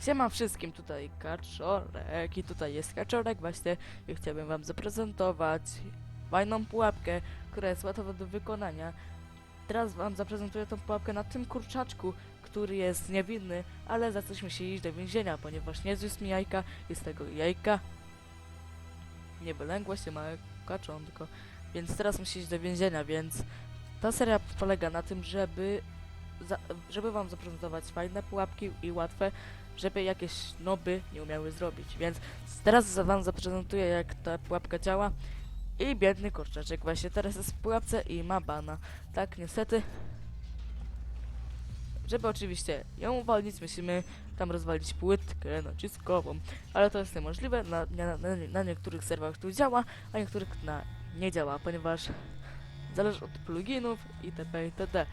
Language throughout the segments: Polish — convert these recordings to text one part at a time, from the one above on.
Siema wszystkim, tutaj Kaczorek i tutaj jest Kaczorek właśnie i chciałbym wam zaprezentować fajną pułapkę, która jest łatwa do wykonania. Teraz wam zaprezentuję tą pułapkę na tym kurczaczku, który jest niewinny, ale za coś musi iść do więzienia, ponieważ nie zjadł mi jajka i z tego jajka nie wylęgło się małe kaczątko, więc teraz musi iść do więzienia, więc ta seria polega na tym, żeby za, żeby wam zaprezentować fajne pułapki i łatwe, żeby jakieś noby nie umiały zrobić. Więc teraz wam zaprezentuję jak ta pułapka działa. I biedny kurczaczek właśnie teraz jest w pułapce i ma bana. Tak, niestety. Żeby oczywiście ją uwolnić, musimy tam rozwalić płytkę naciskową, ale to jest niemożliwe. Na, na, na, na niektórych serwerach to działa, a niektórych na, nie działa, ponieważ zależy od pluginów itp. itd.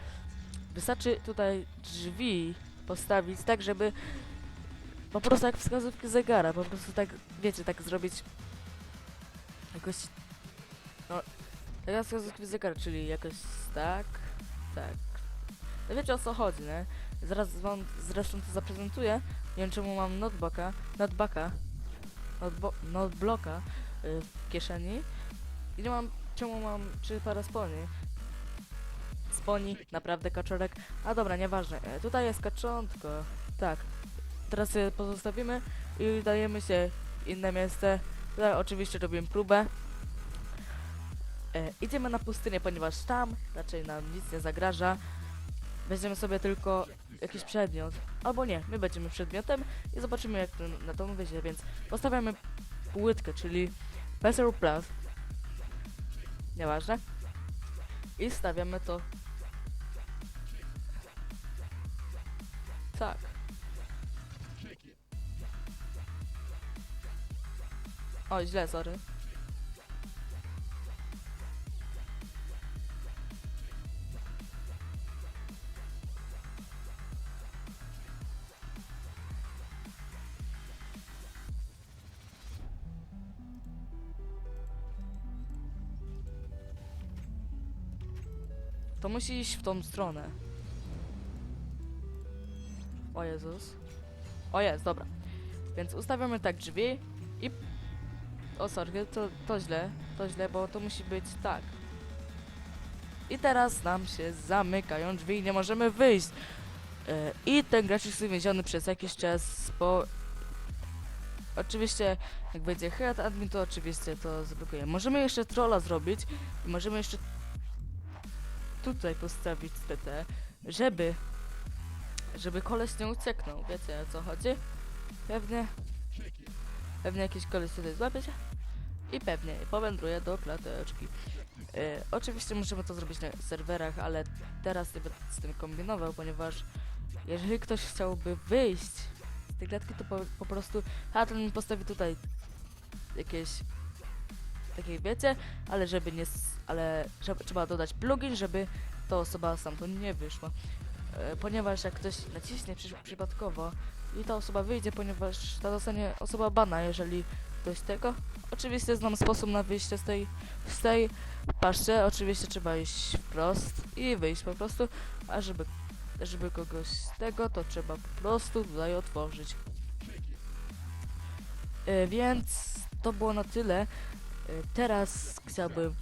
Wystarczy tutaj drzwi postawić tak, żeby po prostu jak wskazówki zegara, po prostu tak, wiecie, tak zrobić jakoś, no, tak jak wskazówki zegara, czyli jakoś tak, tak. No wiecie o co chodzi, nie? Zaraz wam zresztą to zaprezentuję. Nie wiem czemu mam notebooka, notebooka, notebo, notebloka y, w kieszeni i nie mam, czemu mam trzy parę spodni. Sponi, naprawdę kaczorek. A dobra, nieważne. E, tutaj jest kaczątko. Tak. Teraz je pozostawimy i dajemy się w inne miejsce. Tutaj oczywiście robimy próbę. E, idziemy na pustynię, ponieważ tam raczej nam nic nie zagraża. Weźmiemy sobie tylko jakiś przedmiot. Albo nie, my będziemy przedmiotem i zobaczymy jak to, na to wyjdzie, więc postawiamy płytkę, czyli Better Plus. Nieważne. I stawiamy to Tak. O, źle, sorry. To musi iść w tą stronę. O Jezus. O jest, dobra. Więc ustawiamy tak drzwi i... O sorry, to, to źle, to źle, bo to musi być tak. I teraz nam się zamykają drzwi i nie możemy wyjść. E, I ten gracz jest uwięziony przez jakiś czas, bo... Oczywiście, jak będzie head admin, to oczywiście to zablokuje. Możemy jeszcze trolla zrobić i możemy jeszcze tutaj postawić TT, żeby żeby koleś nie ucieknął. Wiecie o co chodzi? Pewnie. Pewnie jakiś koleś tutaj złapie się i pewnie powędruje do klateczki. E, oczywiście możemy to zrobić na serwerach, ale teraz nie będę z tym kombinował, ponieważ jeżeli ktoś chciałby wyjść z tej klatki, to po, po prostu a to mi postawi tutaj jakieś takie wiecie, ale żeby nie, ale żeby, trzeba dodać plugin, żeby ta osoba stamtąd nie wyszła ponieważ jak ktoś naciśnie przy, przypadkowo i ta osoba wyjdzie, ponieważ ta dostanie osoba bana, jeżeli ktoś tego. Oczywiście znam sposób na wyjście z tej, z tej paszczy, oczywiście trzeba iść wprost i wyjść po prostu, a żeby, żeby kogoś z tego, to trzeba po prostu tutaj otworzyć. E, więc to było na tyle. E, teraz chciałbym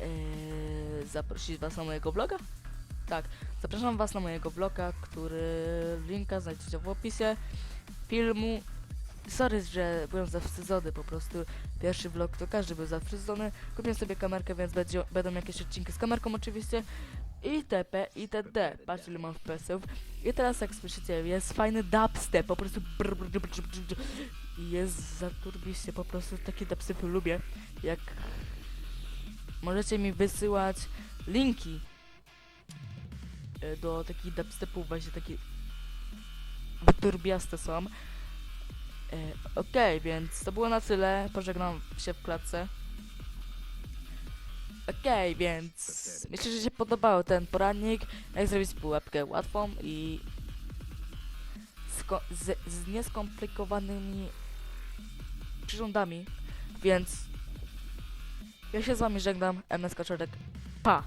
e, zaprosić was na mojego bloga. Tak, Zapraszam Was na mojego bloga, który linka znajdziecie w opisie filmu. Sorry, że byłem zawstydzony, po prostu pierwszy vlog to każdy był zawstydzony. Kupiłem sobie kamerkę, więc będzie, będą jakieś odcinki z kamerką oczywiście. I TP, i TD. Patrzcie ile mam FPS-ów. I teraz jak słyszycie, jest fajny dubstep, po prostu brr, brr, brr, brr, brr. Jest zaturbiście, po prostu takie dubstepy lubię. Jak możecie mi wysyłać linki do takich dubstepów właśnie takie wyturbiaste są. E, Okej, więc to było na tyle. Pożegnam się w klatce. Okej, więc myślę, że się podobał ten poradnik, jak zrobić pułapkę łatwą i z, z nieskomplikowanymi przyrządami, więc ja się z wami żegnam, MS Kaczorek, pa!